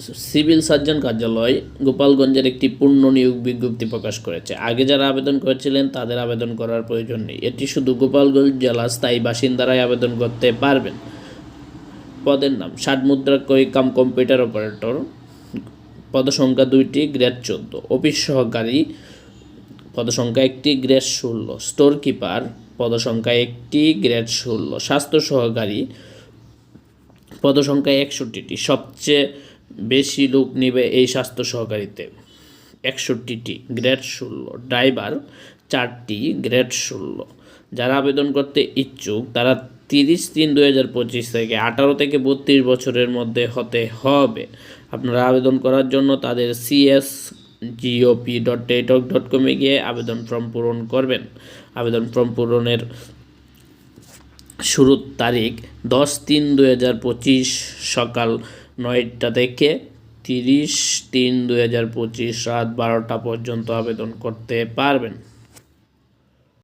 Civil surgeon কার্যালয় গোপালগঞ্জের একটি পূর্ণ নিয়োগ বিজ্ঞপ্তি প্রকাশ করেছে। আগে যারা আবেদন করেছিলেন, তাদের আবেদন করার প্রয়োজন নেই। এটি শুধু গোপালগঞ্জ জেলার স্থায়ী বাসিন্দারাই আবেদন করতে পারবেন। পদের নাম ষাট মুদ্রাক্ষরিক কাম কম্পিউটার অপারেটর, পদসংখ্যা দুইটি, গ্রেড চোদ্দ। অফিস সহকারী, পদসংখ্যা একটি, গ্রেড ষোলো। স্টোর কিপার পদসংখ্যা একটি, গ্রেড ষোলো। স্বাস্থ্য সহকারী, পদসংখ্যা একষট্টিটি। সবচেয়ে বেশি লোক নেবে এই স্বাস্থ্য সহকারীতে। একষট্টিটি, গ্রেড ষোলো। ড্রাইভার চারটি, গ্রেড ষোলো। যারা আবেদন করতে ইচ্ছুক, তারা তিরিশ তিন দুই হাজার পঁচিশ থেকে আঠারো থেকে বত্রিশ বছরের মধ্যে হতে হবে। আপনারা আবেদন করার জন্য তাদের CS GOP dot teletalk dot কমে গিয়ে আবেদন ফর্ম পূরণ করবেন। আবেদন ফর্ম পূরণের শুরুর তারিখ দশ তিন দুই হাজার পঁচিশ সকাল নয়টা থেকে তিরিশ তিন দুই হাজার পঁচিশ রাত বারোটা পর্যন্ত আবেদন করতে পারবেন।